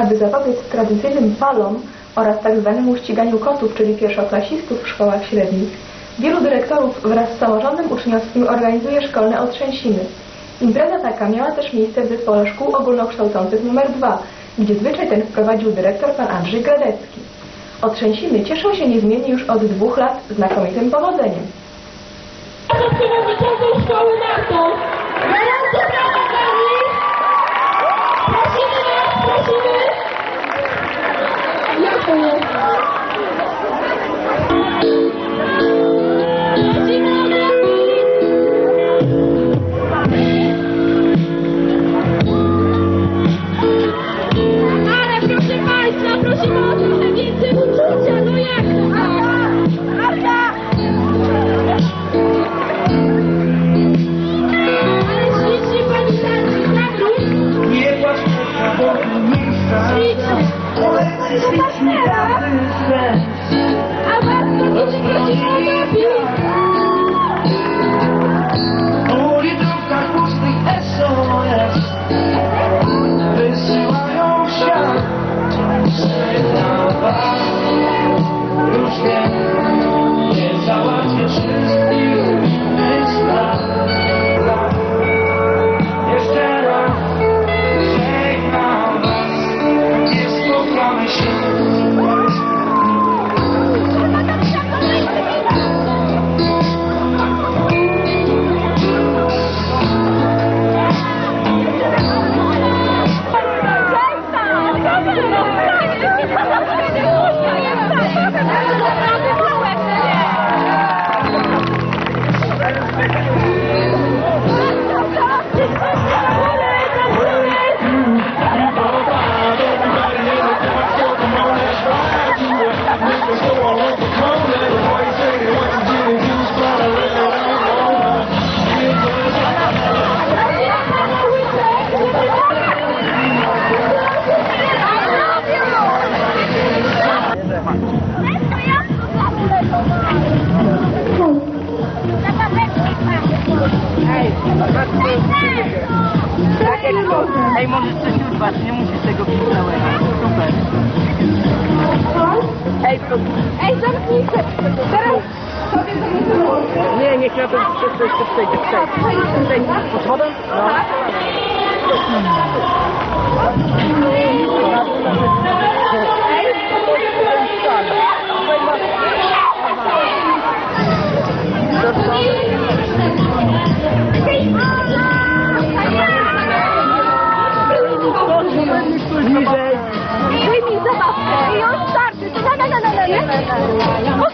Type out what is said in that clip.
Aby zapobiec tradycyjnym palom oraz tzw. ściganiu kotów, czyli pierwszoklasistów w szkołach średnich, wielu dyrektorów wraz z samorządem uczniowskim organizuje szkolne otrzęsiny. Impreza taka miała też miejsce w zespole szkół ogólnokształcących nr 2, gdzie zwyczaj ten wprowadził dyrektor pan Andrzej Gradecki. Otrzęsiny cieszą się niezmiennie już od dwóch lat znakomitym powodzeniem. przewodniczącą szkoły NATO. Gorąco Thank you. breath. I love the nie musisz tego pić całego. Super. Ej, to... Ej, zamknij się! Teraz Nie, niech na to jeszcze przejdzie. Przejdź. Przejdź. Pod wodą? No. Mize. Mize bastı. Io starto. Na na na na na.